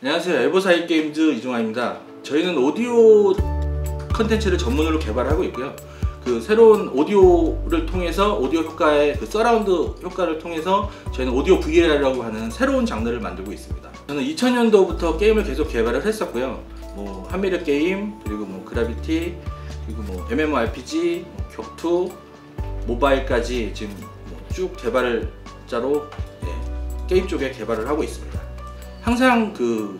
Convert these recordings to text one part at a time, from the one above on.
안녕하세요. 에버사이 게임즈 이종환입니다. 저희는 오디오 컨텐츠를 전문으로 개발하고 있고요. 그 새로운 오디오를 통해서 오디오 효과의 그 서라운드 효과를 통해서 저희는 오디오 VR이라고 하는 새로운 장르를 만들고 있습니다. 저는 2000년도부터 게임을 계속 개발을 했었고요. 뭐 한미르 게임 그리고 뭐 그라비티 그리고 뭐 MMORPG 뭐 격투 모바일까지 지금 뭐 쭉 개발을 자로 예, 게임 쪽에 개발을 하고 있습니다 항상 그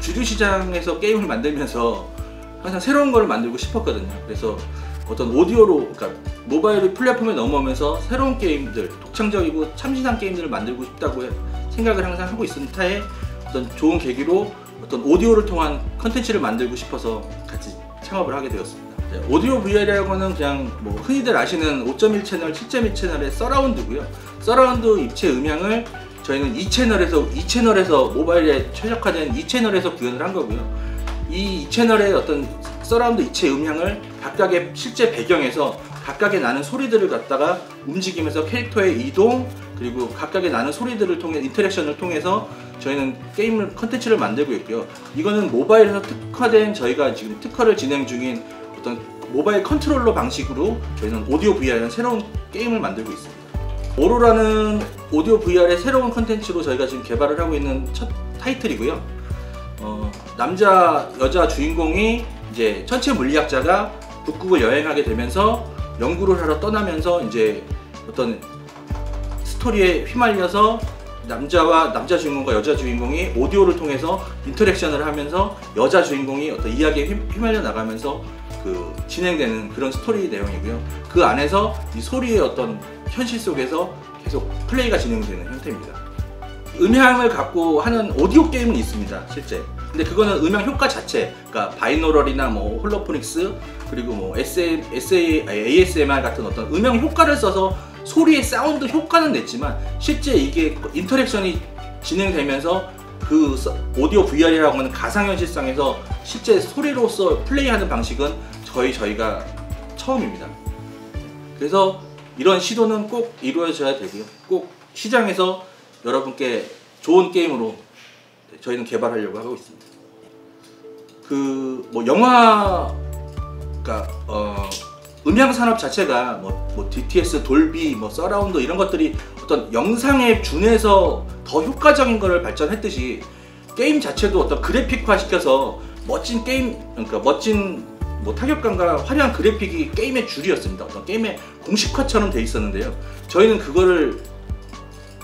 주류 시장에서 게임을 만들면서 항상 새로운 걸 만들고 싶었거든요. 그래서 어떤 오디오로 그러니까 모바일 플랫폼에 넘어오면서 새로운 게임들, 독창적이고 참신한 게임들을 만들고 싶다고 생각을 항상 하고 있은 타에 어떤 좋은 계기로 어떤 오디오를 통한 컨텐츠를 만들고 싶어서 같이 창업을 하게 되었습니다. 네, 오디오 VR이라고 하는 그냥 뭐 흔히들 아시는 5.1 채널, 7.1 채널의 서라운드고요. 서라운드 입체 음향을 저희는 이 채널에서 이 채널에서 모바일에 최적화된 이 채널에서 구현을 한 거고요. 이, 이 채널의 어떤 서라운드 이체 음향을 각각의 실제 배경에서 각각의 나는 소리들을 갖다가 움직이면서 캐릭터의 이동 그리고 각각의 나는 소리들을 통해 인터랙션을 통해서 저희는 게임을 컨텐츠를 만들고 있고요. 이거는 모바일에서 특화된 저희가 지금 특허를 진행 중인 어떤 모바일 컨트롤러 방식으로 저희는 오디오 VR이라는 새로운 게임을 만들고 있습니다. 오로라는 오디오 VR의 새로운 컨텐츠로 저희가 지금 개발을 하고 있는 첫 타이틀이고요. 어, 남자 여자 주인공이 이제 천체 물리학자가 북극을 여행하게 되면서 연구를 하러 떠나면서 이제 어떤 스토리에 휘말려서 남자와 남자 주인공과 여자 주인공이 오디오를 통해서 인터랙션을 하면서 여자 주인공이 어떤 이야기에 휘- 휘말려 나가면서 그 진행되는 그런 스토리 내용이고요. 그 안에서 이 소리의 어떤 현실 속에서 계속 플레이가 진행되는 형태입니다. 음향을 갖고 하는 오디오 게임은 있습니다, 실제. 근데 그거는 음향 효과 자체, 그러니까 바이노럴이나 뭐 홀로포닉스 그리고 뭐 SM, SA, ASMR 같은 어떤 음향 효과를 써서 소리의 사운드 효과는 냈지만 실제 이게 인터랙션이 진행되면서 그 서- 오디오 VR이라고 하는 가상현실상에서 실제 소리로서 플레이하는 방식은 거의 저희가 처음입니다. 그래서 이런 시도는 꼭 이루어져야 되고요. 꼭 시장에서 여러분께 좋은 게임으로 저희는 개발하려고 하고 있습니다. 그 뭐 영화 그러니까 어 음향 산업 자체가 뭐, 뭐 DTS, 돌비, 뭐 서라운드 이런 것들이 어떤 영상에 준해서 더 효과적인 거를 발전했듯이 게임 자체도 어떤 그래픽화 시켜서 멋진 게임 그러니까 멋진 뭐 타격감과 화려한 그래픽이 게임의 줄이었습니다. 어떤 게임의 공식화처럼 돼 있었는데요. 저희는 그거를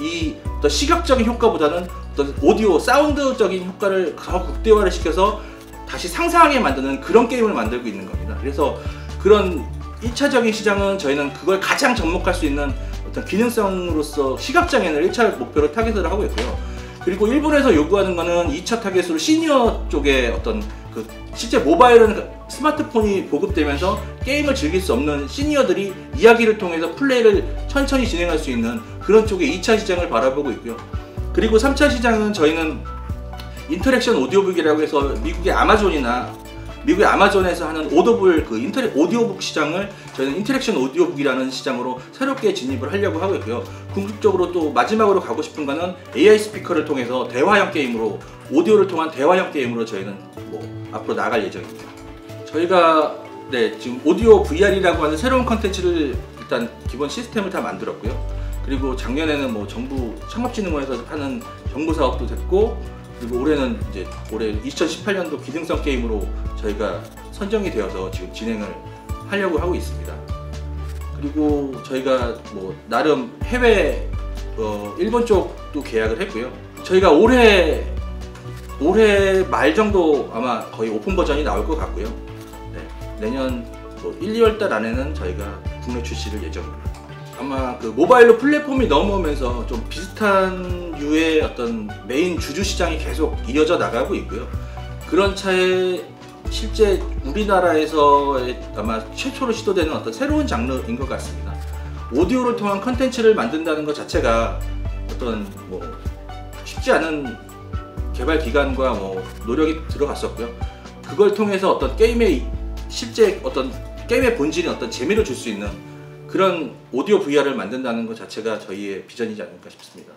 이 어떤 시각적인 효과보다는 어떤 오디오 사운드적인 효과를 더 극대화를 시켜서 다시 상상하게 만드는 그런 게임을 만들고 있는 겁니다. 그래서 그런 1차적인 시장은 저희는 그걸 가장 접목할 수 있는 어떤 기능성으로서 시각장애인을 1차 목표로 타겟을 하고 있고요. 그리고 일본에서 요구하는 거는 2차 타겟으로 시니어 쪽에 어떤 그 실제 모바일은 스마트폰이 보급되면서 게임을 즐길 수 없는 시니어들이 이야기를 통해서 플레이를 천천히 진행할 수 있는 그런 쪽의 2차 시장을 바라보고 있고요. 그리고 3차 시장은 저희는 인터랙션 오디오북이라고 해서 미국의 아마존이나 미국의 아마존에서 하는 오더블 그 인터랙 오디오북 시장을 저희는 인터랙션 오디오북이라는 시장으로 새롭게 진입을 하려고 하고 있고요. 궁극적으로 또 마지막으로 가고 싶은 거는 AI 스피커를 통해서 대화형 게임으로 오디오를 통한 대화형 게임으로 저희는 뭐 앞으로 나갈 예정입니다. 저희가 네 지금 오디오 VR이라고 하는 새로운 컨텐츠를 일단 기본 시스템을 다 만들었고요. 그리고 작년에는 뭐 정부 창업진흥원에서 하는 정부 사업도 됐고 그리고 올해는 이제 올해 2018년도 기능성 게임으로 저희가 선정이 되어서 지금 진행을 하려고 하고 있습니다. 그리고 저희가 뭐 나름 해외 어, 일본 쪽도 계약을 했고요. 저희가 올해 올해 말 정도 아마 거의 오픈 버전이 나올 것 같고요. 네, 내년 뭐 1, 2월 달 안에는 저희가 국내 출시를 예정입니다. 아마 그 모바일로 플랫폼이 넘어오면서 좀 비슷한 유의 어떤 메인 주주 시장이 계속 이어져 나가고 있고요. 그런 차에 실제 우리나라에서 아마 최초로 시도되는 어떤 새로운 장르인 것 같습니다. 오디오를 통한 컨텐츠를 만든다는 것 자체가 어떤 뭐 쉽지 않은 개발 기간과 뭐 노력이 들어갔었고요. 그걸 통해서 어떤 게임의 실제 어떤 게임의 본질인 어떤 재미를 줄 수 있는 그런 오디오 VR을 만든다는 것 자체가 저희의 비전이지 않을까 싶습니다.